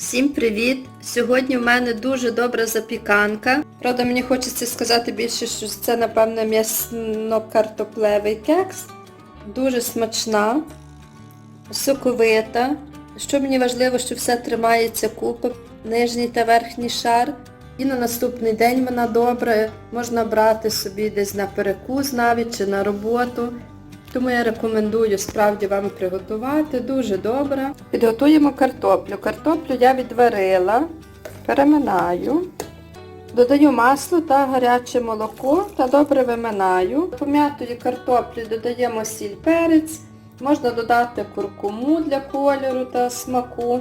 Всім привіт! Сьогодні в мене дуже добра запіканка. Правда, мені хочеться сказати більше, що це, напевно, м'ясно-картоплевий кекс. Дуже смачна, соковита. Що мені важливо, що все тримається купи, нижній та верхній шар. І на наступний день вона добра, можна брати собі десь на перекус навіть чи на роботу. Тому я рекомендую справді вам приготувати, дуже добре. Підготуємо картоплю. Картоплю я відварила, переминаю, додаю масло та гаряче молоко та добре виминаю. Пом'ятої картоплі додаємо сіль перець, можна додати куркуму для кольору та смаку,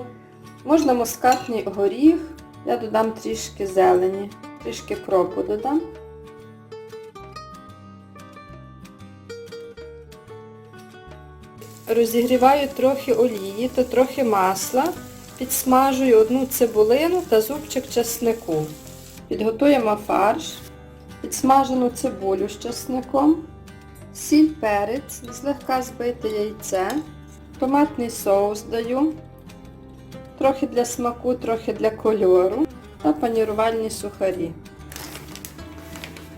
можна мускатний горіх, я додам трішки зелені, трішки кропу додам. Розігріваю трохи олії та трохи масла, підсмажую одну цибулину та зубчик чеснику. Підготуємо фарш, підсмажену цибулю з чесником, сіль перець, злегка збите яйце, томатний соус даю, трохи для смаку, трохи для кольору та панірувальні сухарі.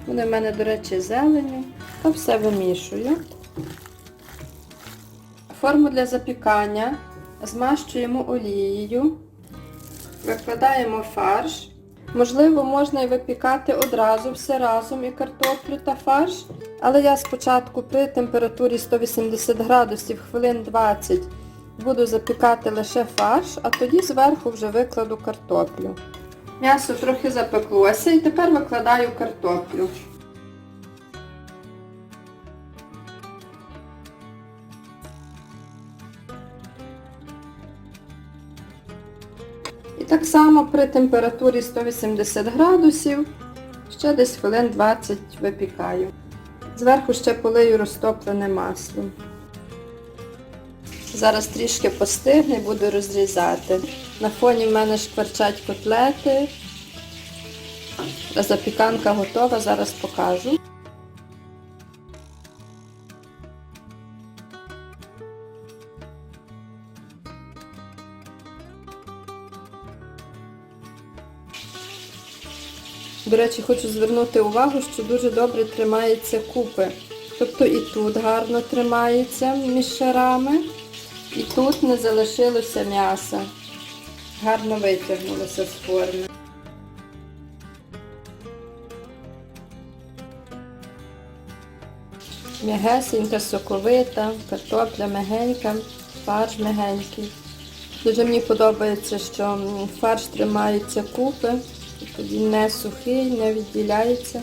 Вони в мене, до речі, зелені, та все вимішую. Форму для запікання змащуємо олією, викладаємо фарш. Можливо, можна і випікати одразу все разом і картоплю та фарш, але я спочатку при температурі 180 градусів хвилин 20 буду запікати лише фарш, а тоді зверху вже викладу картоплю. М'ясо трохи запеклося і тепер викладаю картоплю. І так само при температурі 180 градусів ще десь хвилин 20 випікаю. Зверху ще полию розтоплене масло. Зараз трішки постигне буду розрізати. На фоні в мене шкварчать котлети. Запіканка готова, зараз покажу. До речі, хочу звернути увагу, що дуже добре тримаються купи. Тобто і тут гарно тримається між шарами, і тут не залишилося м'яса. Гарно витягнулося з форми. М'ягесенька, соковита, картопля мягенька, фарш мягенький. Дуже мені подобається, що фарш тримається купи. Він не сухий, не відділяється.